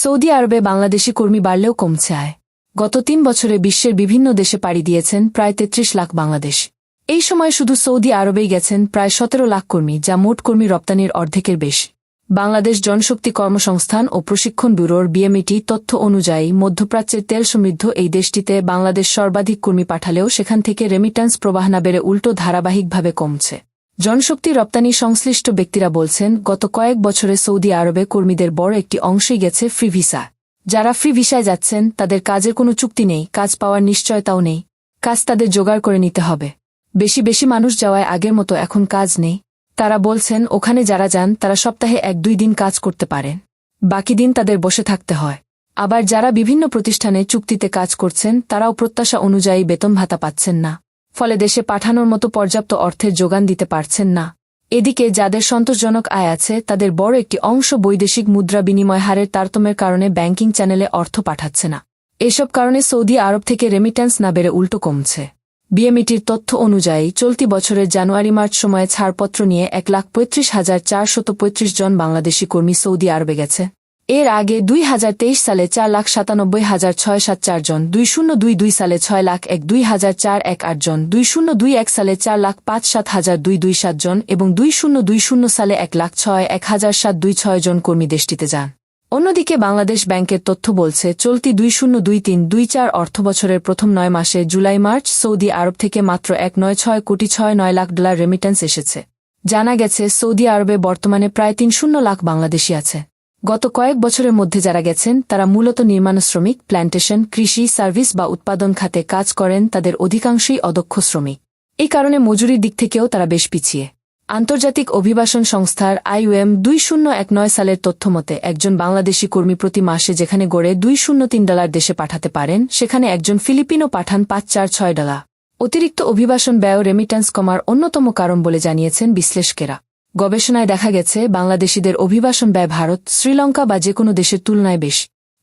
Saudi আরবে বাংলাদেশি কর্মী বাড়লেও কমছে আয়। গত তিন বছরে বিশ্বের বিভিন্ন দেশে পাড়ি দিয়েছেন প্রায় তেত্রিশ লাখ বাংলাদেশ। এই সময় শুধু সৌদি আরবেই গেছেন প্রায় সতেরো লাখ কর্মী, যা মোট কর্মী রপ্তানির অর্ধেকের বেশি। বাংলাদেশ জনশক্তি কর্মসংস্থান ও প্রশিক্ষণ ব্যুরোর বিএমইটি তথ্য অনুযায়ী মধ্যপ্রাচ্যের তেল সমৃদ্ধ এই দেশটিতে বাংলাদেশ সর্বাধিক কর্মী পাঠালেও সেখান থেকে রেমিট্যান্স প্রবাহ না বেড়ে উল্টো ধারাবাহিকভাবে কমছে। জনশক্তি রপ্তানি সংশ্লিষ্ট ব্যক্তিরা বলছেন, গত কয়েক বছরে সৌদি আরবে কর্মীদের বড় একটি অংশই গেছে ফ্রি ভিসা। যারা ফ্রি ভিসায় যাচ্ছেন, তাদের কাজের কোনো চুক্তি নেই, কাজ পাওয়ার নিশ্চয়তাও নেই। কাজ তাদের জোগাড় করে নিতে হবে। বেশি বেশি মানুষ যাওয়ায় আগের মতো এখন কাজ নেই। তারা বলছেন, ওখানে যারা যান, তারা সপ্তাহে এক দুই দিন কাজ করতে পারেন। বাকি দিন তাদের বসে থাকতে হয়। আবার যারা বিভিন্ন প্রতিষ্ঠানে চুক্তিতে কাজ করছেন, তারাও প্রত্যাশা অনুযায়ী বেতন ভাতা পাচ্ছেন না। ফলে দেশে পাঠানোর মতো পর্যাপ্ত অর্থের যোগান দিতে পারছেন না। এদিকে যাদের সন্তোষজনক আয় আছে, তাদের বড় একটি অংশ বৈদেশিক মুদ্রা বিনিময় হারের তারতম্যের কারণে ব্যাংকিং চ্যানেলে অর্থ পাঠাচ্ছে না। এসব কারণে সৌদি আরব থেকে রেমিট্যান্স না বেড়ে উল্টো কমছে। বিএমইটির তথ্য অনুযায়ী, চলতি বছরের জানুয়ারি মার্চ সময়ে ছাড়পত্র নিয়ে এক লাখ পঁয়ত্রিশ হাজার চারশত পঁয়ত্রিশ জন বাংলাদেশি কর্মী সৌদি আরবে গেছে। এর আগে দুই হাজার তেইশ সালে চার লাখ সাতানব্বই হাজার ছয় সাত চার জন দুই শূন্য দুই দুই সালে ছয় লাখ এক দুই হাজার চার এক আট জন দুই শূন্য দুই এক সালে চার লাখ পাঁচ সাত হাজার দুই দুই সাত জন এবং দুই শূন্য দুই শূন্য সালে এক লাখ ছয় এক হাজার সাত দুই ছয় জন কর্মী দেশটিতে যান। অন্যদিকে বাংলাদেশ ব্যাংকের তথ্য বলছে, চলতি দুই শূন্য দুই তিন দুই চার অর্থবছরের প্রথম নয় মাসে জুলাই, মার্চ, সৌদি আরব থেকে মাত্র এক নয় ছয় কোটি ছয় নয় লাখ ডলার রেমিটেন্স এসেছে। জানা গেছে, সৌদি আরবে বর্তমানে প্রায় তিন শূন্য লাখ বাংলাদেশি আছে। গত কয়েক বছরের মধ্যে যারা গেছেন, তারা মূলত নির্মাণ শ্রমিক প্ল্যান্টেশন কৃষি, সার্ভিস বা উৎপাদন খাতে কাজ করেন, তাদের অধিকাংশই অদক্ষ শ্রমিক। এই কারণে মজুরির দিক থেকেও তারা বেশ পিছিয়ে। আন্তর্জাতিক অভিবাসন সংস্থার আইওএম দুই শূন্য এক নয় সালের তথ্যমতে একজন বাংলাদেশি কর্মী প্রতি মাসে যেখানে গড়ে দুই শূন্য তিন ডলার দেশে পাঠাতে পারেন, সেখানে একজন ফিলিপিনো পাঠান পাঁচ চার ছয় ডলার। অতিরিক্ত অভিবাসন ব্যয় রেমিট্যান্স কমার অন্যতম কারণ বলে জানিয়েছেন বিশ্লেষকেরা। গবেষণায় দেখা গেছে, বাংলাদেশিদের অভিবাসন ব্যয় ভারত, শ্রীলঙ্কা বা যে কোনো দেশের তুলনায় বেশ।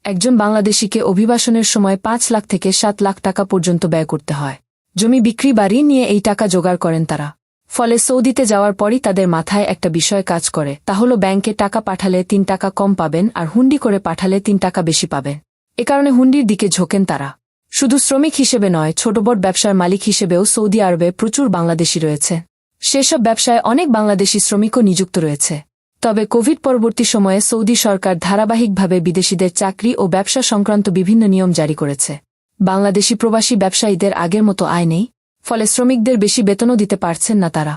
একজন বাংলাদেশিকে অভিবাসনের সময় পাঁচ লাখ থেকে সাত লাখ টাকা পর্যন্ত ব্যয় করতে হয়। জমি বিক্রি বাড়ি নিয়ে এই টাকা জোগাড় করেন তারা। ফলে সৌদিতে যাওয়ার পরই তাদের মাথায় একটা বিষয় কাজ করে, তা হল ব্যাংকে টাকা পাঠালে তিন টাকা কম পাবেন আর হুন্ডি করে পাঠালে তিন টাকা বেশি পাবেন। এ কারণে হুন্ডির দিকে ঝোঁকেন তারা। শুধু শ্রমিক হিসেবে নয়, ছোট বড় ব্যবসার মালিক হিসেবেও সৌদি আরবে প্রচুর বাংলাদেশি রয়েছে। সেসব ব্যবসায় অনেক বাংলাদেশি শ্রমিকও নিযুক্ত রয়েছে। তবে কোভিড পরবর্তী সময়ে সৌদি সরকার ধারাবাহিকভাবে বিদেশিদের চাকরি ও ব্যবসা সংক্রান্ত বিভিন্ন নিয়ম জারি করেছে। বাংলাদেশি প্রবাসী ব্যবসায়ীদের আগের মতো আয় নেই, ফলে শ্রমিকদের বেশি বেতনও দিতে পারছেন না তারা।